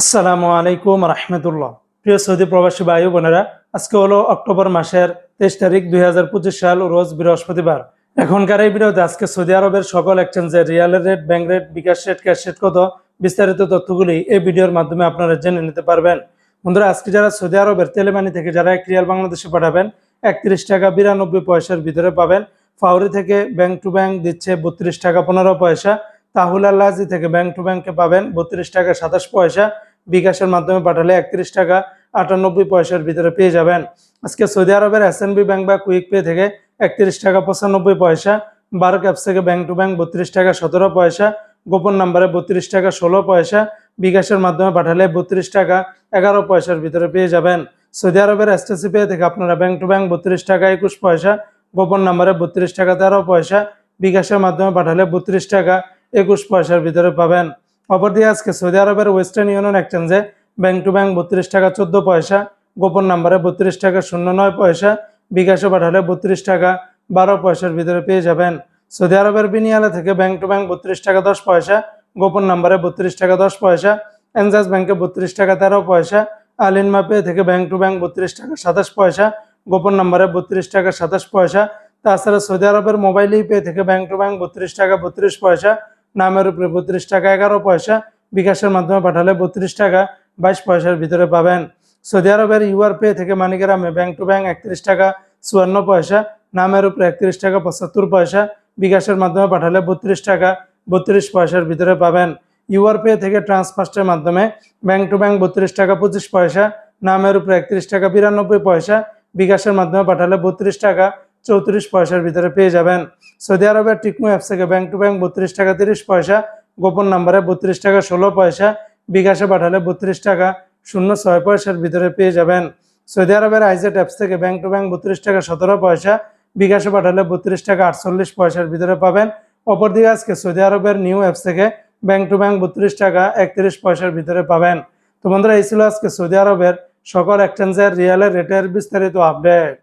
আসসালামু আলাইকুম রহমতুল্লাহ। প্রিয় সৌদি প্রবাসী ও বোনেরা, আজকে হলো অক্টোবর মাসের তেইশ তারিখ দুই হাজার পঁচিশ সাল, রোজ বৃহস্পতিবার। এখনকার এই ভিডিওতে আজকে সৌদি আরবের সকল এক্সচেঞ্জের রিয়ালের rate bank rate bKash rate cash rate কত, বিস্তারিত তথ্যগুলি এই ভিডিওর মাধ্যমে আপনারা জেনে নিতে পারবেন। বন্ধুরা, আজকে যারা সৌদি আরবের তেলেমানি থেকে যারা এক রিয়াল বাংলাদেশে পাঠাবেন, একত্রিশ টাকা বিরানব্বই পয়সার ভিতরে পাবেন। ফাউরি থেকে ব্যাংক টু ব্যাংক দিচ্ছে বত্রিশ টাকা পনেরো পয়সা। তাহুল আল্লাহি থেকে ব্যাংক টু ব্যাংকে পাবেন বত্রিশ টাকা সাতাশ পয়সা। বিকাশের মাধ্যমে পাঠালে একত্রিশ টাকা আটানব্বই পয়সার ভিতরে পেয়ে যাবেন। আজকে সৌদি আরবের এস ব্যাংক বা কুইক পে থেকে একত্রিশ টাকা পঁচানব্বই পয়সা বারো ক্যাপস থেকে ব্যাংক টু ব্যাংক বত্রিশ টাকা সতেরো পয়সা, গোপন নাম্বারে বত্রিশ টাকা ষোলো পয়সা, বিকাশের মাধ্যমে পাঠালে বত্রিশ টাকা এগারো পয়সার ভিতরে পেয়ে যাবেন। সৌদি আরবের এসটিসি পে থেকে আপনারা ব্যাংক টু ব্যাংক বত্রিশ টাকা একুশ পয়সা, গোপন নাম্বারে বত্রিশ টাকা তেরো পয়সা, বিকাশের মাধ্যমে পাঠালে বত্রিশ টাকা একুশ পয়সার ভিতরে পাবেন। অপরদিকে আজকে সৌদি আরবের ওয়েস্টার্ন ইউনিয়ন এক্সচেঞ্জে ব্যাংক টু ব্যাংক বত্রিশ টাকা চোদ্দ পয়সা, গোপন নাম্বারে বত্রিশ টাকা শূন্য নয় পয়সা, বিকাশে পাঠালে বত্রিশ টাকা বারো পয়সার ভিতরে পেয়ে যাবেন। সৌদি আরবের বিনিয়ালে থেকে ব্যাংক টু ব্যাংক বত্রিশ টাকা দশ পয়সা, গোপন নাম্বারে বত্রিশ টাকা দশ পয়সা, এনজাস ব্যাংকে বত্রিশ টাকা তেরো পয়সা আলিনমা পে থেকে ব্যাংক টু ব্যাংক বত্রিশ টাকা সাতাশ পয়সা, গোপন নাম্বারে বত্রিশ টাকা সাতাশ পয়সা, তাছাড়া সৌদি আরবের মোবাইল পে থেকে ব্যাংক টু ব্যাংক বত্রিশ টাকা বত্রিশ পয়সা নামের উপরে বত্রিশ টাকা, এগারো পয়সা বিকাশের মাধ্যমে পাঠালে বত্রিশ টাকা, বাইশ পয়সার ভিতরে পাবেন। সৌদি আরবের ইউআর পে থেকে মানিকেরামে ব্যাংক টু ব্যাংক একত্রিশ টাকা, চুয়ান্ন পয়সা, নামের উপরে একত্রিশ টাকা, পঁচাত্তর পয়সা বিকাশের মাধ্যমে পাঠালে বত্রিশ টাকা, বত্রিশ পয়সার ভিতরে পাবেন। ইউআর পে থেকে ট্রান্সফার্স্টের মাধ্যমে ব্যাংক টু ব্যাংক বত্রিশ টাকা, পঁচিশ পয়সা, নামের উপরে একত্রিশ টাকা, বিরানব্বই পয়সা বিকাশের মাধ্যমে পাঠালে বত্রিশ টাকা চৌত্রিশ পয়সার ভিতরে পেয়ে যাবেন। সৌদি আরবের টিকমো অ্যাপস থেকে ব্যাংক টু ব্যাংক বত্রিশ টাকা তিরিশ পয়সা, গোপন নাম্বারে বত্রিশ টাকা ষোলো পয়সা, বিকাশে পাঠালে বত্রিশ টাকা শূন্য ছয় পয়সার ভিতরে পেয়ে যাবেন। সৌদি আরবের আইজেট অ্যাপস থেকে ব্যাংক টু ব্যাংক বত্রিশ টাকা সতেরো পয়সা, বিকাশে পাঠালে বত্রিশ টাকা আটচল্লিশ পয়সার ভিতরে পাবেন। অপরদিকে আজকে সৌদি আরবের নিউ অ্যাপস থেকে ব্যাংক টু ব্যাংক বত্রিশ টাকা একত্রিশ পয়সার ভিতরে পাবেন। তো বন্ধুরা, এই ছিল আজকে সৌদি আরবের সকল এক্সচেঞ্জের রিয়ালের রেটের বিস্তারিত আপডেট।